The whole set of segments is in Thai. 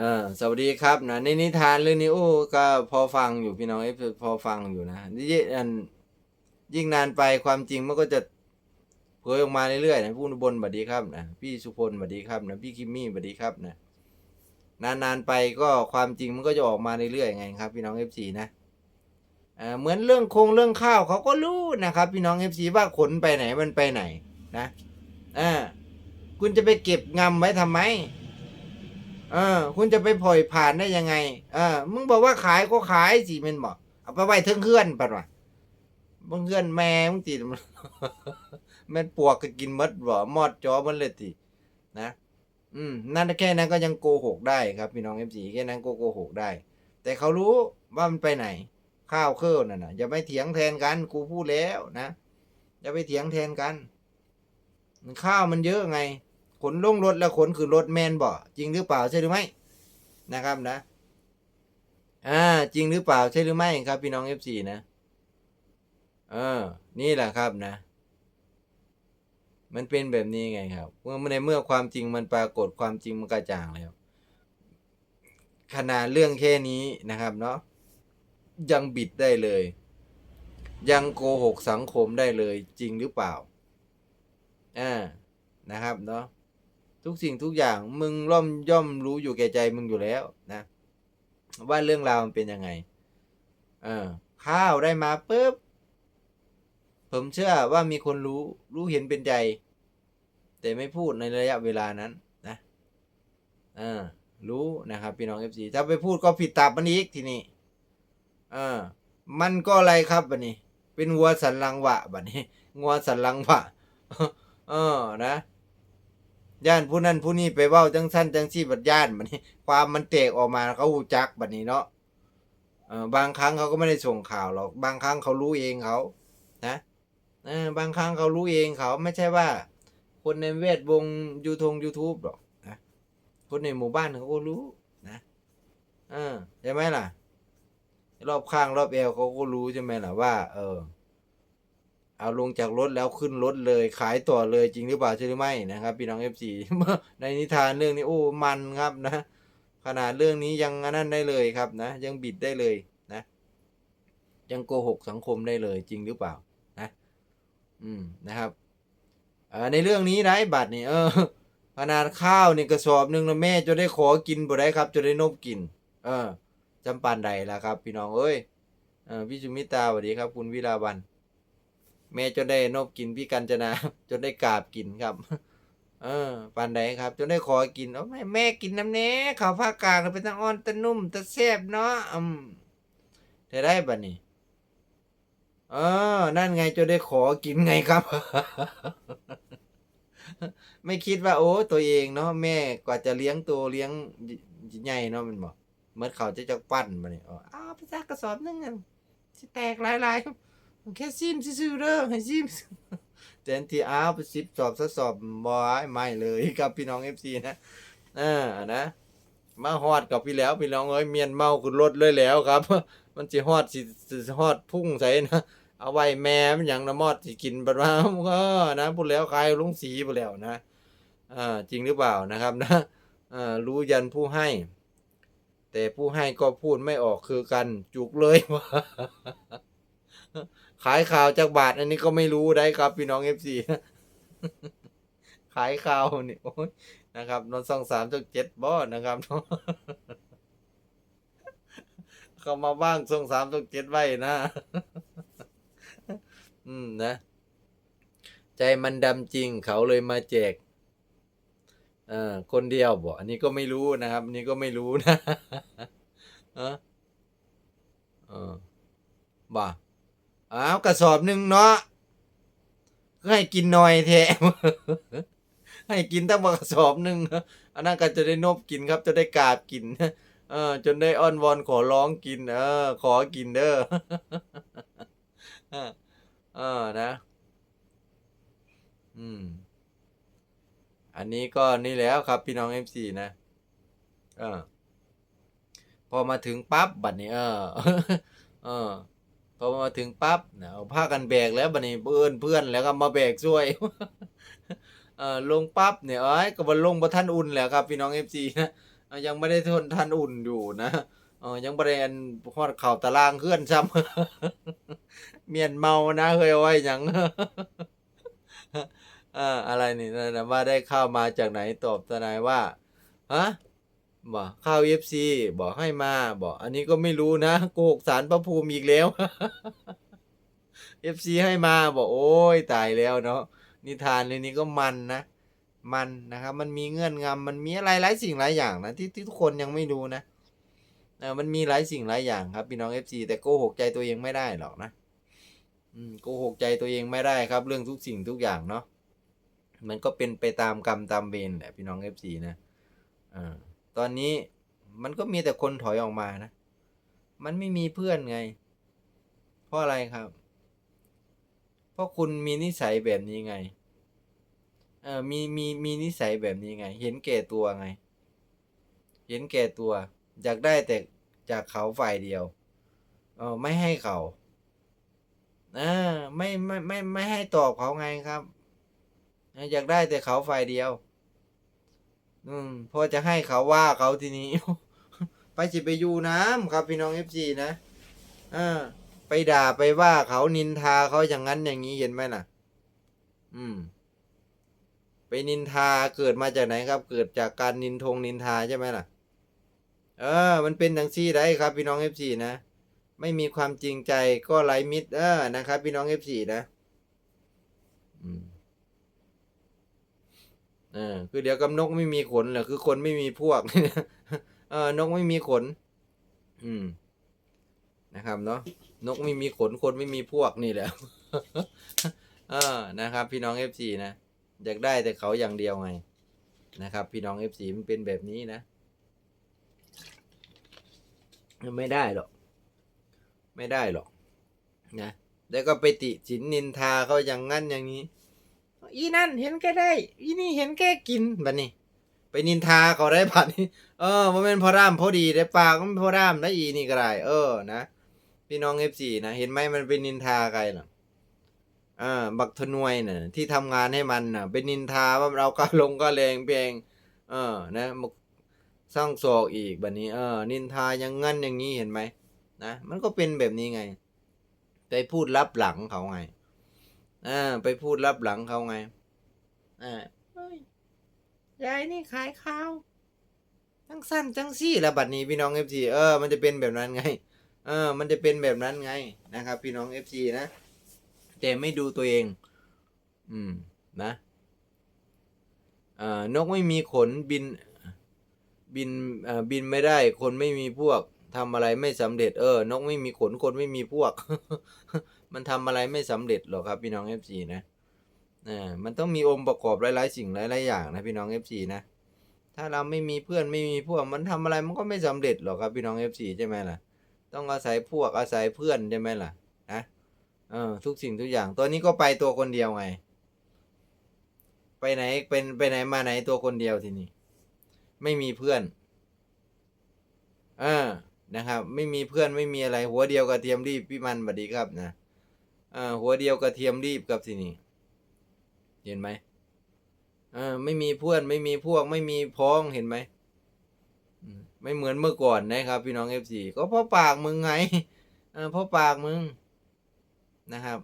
เออสวัสดีครับนะในนิทานเรื่องนี้โอ้ก็พอฟังอยู่พี่น้องเอฟพอฟังอยู่นะยิ่งอันยิ่งนานไปความจริงมันก็จะเผยออกมาเรื่อยๆนะผู้อุบลสวัสดีครับนะพี่สุพลสวัสดีครับนะพี่คิมมี่สวัสดีครับนะนานๆไปก็ความจริงมันก็จะออกมาเรื่อยๆไงครับ พี่น้องเอฟซีนะอ่าเหมือนเรื่องโครงเรื่องข้าวเขาก็รู้นะครับ พี่น้องเอฟซีว่าขนไปไหนมันไปไหนนะอ่าคุณจะไปเก็บงำไว้ทำไม เออ คุณจะไปปล่อยผ่านได้ยังไง เออ มึงบอกว่าขายก็ขายสิมันบอกเอาไปไว้เทิงเพื่อนปัดวะบางเพื่อนแม่มึงติดแม่นปวกก็กินมดบ่มอดจอมันเลยตินะ อืม นั่นแค่นั้นก็ยังโกหกได้ครับพี่น้องเอฟซีแค่นั้นก็โกหกได้ แต่เขารู้ว่ามันไปไหน ข้าวเครื่อนั่นนะอย่าไปเถียงแทนกันกูพูดแล้วนะอย่าไปเถียงแทนกันข้าวมันเยอะไง ขนลงรถแล้วขนคือรถแมนบ่จริงหรือเปล่าใช่หรือไม่นะครับนะอ่าจริงหรือเปล่าใช่หรือไม่ครับพี่น้องเอฟซีนะเออนี่แหละครับนะ มันเป็นแบบนี้ไงครับ เมื่อในเมื่อความจริงมันปรากฏความจริงมันกระจ่างแล้วขนาดเรื่องแค่นี้นะครับเนาะยังบิดได้เลย ยังโกหกสังคมได้เลยจริงหรือเปล่าอ่านะครับเนาะ ทุกสิ่งทุกอย่างมึงร่อมย่อมรู้อยู่แก่ใจมึงอยู่แล้วนะ ว่าเรื่องราวมันเป็นยังไง เออ ข้าวได้มาปุ๊บผมเชื่อว่ามีคนรู้รู้เห็นเป็นใจ แต่ไม่พูดในระยะเวลานั้นนะเออรู้นะครับ พี่น้องเอฟซีถ้าไปพูดก็ผิดตามมันอีกทีนี้เออ มันก็อะไรครับบัดนี้ เป็นงัวสันหลังวะบัดนี้งัวสันหลังวะเออนะ ย่านผู้นั้นผู้นี้ไปเว้าจังสั้นจังซี่บัดย่านบัดนี้ความมันแตกออกมาเขาหูจักบัดนี้เนาะเออบางครั้งเขาก็ไม่ได้ส่งข่าวหรอกบางครั้งเขารู้เองเขานะเออบางครั้งเขารู้เองเขาไม่ใช่ว่า คนในเวทวงยูทงยูทูบหรอกนะคนในหมู่บ้านเขาก็รู้นะเออใช่ไหมล่ะ รอบข้างรอบเอวเขาก็รู้ใช่ไหมล่ะว่า เออ เอาลงจากรถแล้วขึ้นรถเลยขายต่อเลยจริงหรือเปล่าใช่หรือไม่นะครับ พี่น้องเอฟซีในนิทานเรื่องนี้โอ้มันครับนะ ขนาดเรื่องนี้ยังนนั้นได้เลยครับนะ ยังบิดได้เลยนะ ยังโกหกสังคมได้เลยจริงหรือเปล่านะ อืมนะครับอ่อในเรื่องนี้นะไอ้บัตรนี่เออขนาดข้าวนี่กระสอบหนึ่งแล้วแม่จะได้ขอกินบ่ได้ครับจะได้นบกิน เออจำปานใดล่ะครับ พี่น้องเอ้ยเออพี่จุมิตาสวัสดีครับ คุณวิลาวัน แม่จนได้นบกินพี่กัญจนา จนได้กราบกินครับ เออปานใดครับ จนได้ขอกินโอ้แม่แม่กินน้ำเน้ข้าวภากลางเป็นตะอ่อนตะนุ่มตะแซบเนาะอืมเธอได้บัดนี้เออ นั่นไงจนได้ขอกินไงครับ ไม่คิดว่าโอ้ ตัวเองเนาะแม่กว่าจะเลี้ยงตัวเลี้ยงใหญ่เนาะมันบอกเมื่อเขาจะจะปั้นมาเนี่ยอ้าวไปซักกระสอบหนึงกันแตกหลายๆ แค่ซิมซื่อๆเด้อให้ซิมแต่อันที่อ้าวไปสิบสอบทดสอบบอยไม่เลยครับพี่น้องเอฟซีนะอ่านะมาฮอดกับพี่แล้วพี่น้องเอ้ยเมียนเมาขึ้นรถเลยแล้วครับ มันสิฮอดสิสิฮอดพุ่งใส่นะเอาไว้แม่มันอย่างน้ำมอดสิกินบัดว่าก็นะพูดแล้วใคลายลุงสีไปแล้วนะอ่าจริงหรือเปล่านะครับนะอ่ารู้ยันผู้ให้ แต่ผู้ให้ก็พูดไม่ออกคือกันจุกเลยว่า ขายข่าวจากบาท อันนี้ก็ไม่รู้ได้ครับ พี่น้องเอฟซีขายข่าวนี่โอ้ยนะครับนอนสองสามจกเจ็ดบ่นะครับเขามาบ้างส่งสามจกเจ็ดไว้นะ อืมนะ ใจมันดำจริงเขาเลยมาแจกเอ่อคนเดียวบ่อันนี้ก็ไม่รู้นะครับ อันนี้ก็ไม่รู้นะเออเออบ่า อ้าวกระสอบหนึ่งเนาะก็ให้กินหน่อยแท้ให้กินตั้งกระสอบหนึ่งอันนั้นก็จะได้นบกินครับ จะได้กราบกินเออ จนได้อ้อนวอนขอร้องกิน เออ ขอกินเด้อเออนะ อืม อันนี้ก็นี่แล้วครับพี่น้องเอฟซีนะเออพอมาถึงปั๊บบัดนี้ เออ เออ พอมาถึงปั๊บนะเอาผ้ากันแบกแล้วบัดนี้เพื่อนเพื่อนแล้วก็มาแบกช่วยเออลงปั๊บเนี่ยเอ้ยก็บลงบ่ท่านอุ่นแหล้วครับพี่น้องเอฟซีนะยังไม่ได้ทนทันอุ่นอยู่นะเออยังบริเวณฮอดเข่าตารางเคลื่อนซ้ำเมียนเมานะเคยไว้ยังอ่าอะไรนี่นะนะว่าได้ข้าวมาจากไหนตอบทนายว่าฮะ บอกข้าวเอฟซีบอกให้มา บอก อันนี้ก็ไม่รู้นะโกหกสารพระภูมิอีกแล้วเอฟซีให้มาบอกโอ้ยตายแล้วเนาะนิทานเรื่องนี้ก็มันนะ มันนะครับ มันมีเงื่อนงำมันมีอะไรหลายสิ่งหลายอย่างนะที่ที่ทุกคนยังไม่รู้นะเออมันมีหลายสิ่งหลายอย่างครับพี่น้องเอฟซีแต่โกหกใจตัวเองไม่ได้หรอกนะอืมโกหกใจตัวเองไม่ได้ครับ เรื่องทุกสิ่งทุกอย่างเนาะมันก็เป็นไปตามกรรมตามเวรแหละพี่น้องเอฟซีนะอ่า ตอนนี้มันก็มีแต่คนถอยออกมานะ มันไม่มีเพื่อนไง เพราะอะไรครับ เพราะคุณมีนิสัยแบบนี้ไง เออมีมีมีนิสัยแบบนี้ไง เห็นแก่ตัวไง เห็นแก่ตัว อยากได้แต่จากเขาฝ่ายเดียว เออไม่ให้เขาอ่าไม่ไม่ไม่ไม่ให้ตอบเขาไงครับ อยากได้แต่เขาฝ่ายเดียว อืมพอจะให้เขาว่าเขาทีนี้ ไปจิไปอยู่น้ำครับ พี่น้องเอฟซีนะอ่าไปด่าไปว่าเขานินทาเขาอย่างนั้นอย่างนี้เห็นไหมล่ะ อืม ไปนินทาเกิดมาจากไหนครับ เกิดจากการนินทงนินทาใช่ไหมล่ะ เออ มันเป็นดังซี่ได้ครับ พี่น้องเอฟซีนะไม่มีความจริงใจก็ไร้มิตรเออนะครับ พี่น้องเอฟซีนะอืมเออคือเดี๋ยวกับนกไม่มีขนเหรอคือคนไม่มีพวกเออนกไม่มีขน อืม นะครับเนาะนกไม่มีขนคนไม่มีพวกนี่แหละเออนะครับ พี่น้องเอฟซีนะอยากได้แต่เขาอย่างเดียวไง นะครับ พี่น้องเอฟซีมันเป็นแบบนี้นะไม่ได้หรอกไม่ได้หรอกนะแล้วก็ไปติฉินนินทาเขาอย่างงั้นอย่างนี้ อีนั่นเห็นแก่ได้ อีนี่เห็นแก่กินบัดนี้ ไปนินทาเขาได้บัดนี้ เออมันเป็นพอร่ามพอดีได้ปากมันพอร่ามได้อีนี่ก็ได้เออนะพี่น้องเอฟซีนะเห็นไหมมันเป็นนินทาใครหรออ่าบักทนวยน่ะที่ทำงานให้มันน่ะ เป็นนินทาว่าเราก็ลงก็แรงเพลงเออ นะมาสร้างโศกอีกแบบนี้ เออ นินทาอย่างงั้นอย่างนี้เห็นไหมนะมันก็เป็นแบบนี้ไงไปพูดรับหลังเขาไง อ่าไปพูดรับหลังเขาไงอ่าเฮ้ยยายนี่ขายข้าวจังสั้นจังซี่แล้วบัดนี้พี่น้องเอฟซีเออมันจะเป็นแบบนั้นไง เออ มันจะเป็นแบบนั้นไงนะครับ พี่น้องเอฟซีนะแต่ไม่ดูตัวเอง อืมนะอ่านกไม่มีขนบิน บินอ่าบินไม่ได้ คนไม่มีพวกทำอะไรไม่สำเร็จเออนกไม่มีขนคนไม่มีพวก มันทำอะไรไม่สำเร็จหรอกครับพี่น้องเอฟซีนะอ่ามันต้องมีองค์ประกอบหลายๆสิ่งหลายๆอย่างนะพี่น้องเอฟซีนะ ถ้าเราไม่มีเพื่อนไม่มีพวกมันทำอะไรมันก็ไม่สำเร็จหรอกครับพี่น้องเอฟซีใช่ไหมล่ะ ต้องอาศัยพวกอาศัยเพื่อนใช่ไหมล่ะนะเออทุกสิ่งทุกอย่างตัวนี้ก็ไปตัวคนเดียวไง ไปไหนเป็นไปไหนมาไหนตัวคนเดียวทีนี้ไม่มีเพื่อนเออนะครับ ไม่มีเพื่อนไม่มีอะไรหัวเดียวกระเทียมรีบพี่มันบัดดีครับนะ ออหัวเดียวกระเทียมรีบครับที่นี้เห็นไหมเออไม่มีเพื่อนไม่มีพวกไม่มีพ้องเห็นไหมไม่เหมือนเมื่อก่อนนะครับ พี่น้องเอฟซีก็เพราะปากมึงไงเออเพราะปากมึงนะครับ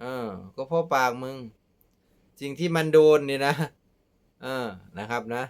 เออก็เพราะปากมึง สิ่งที่มันโดนนี่นะเออนะครับนะ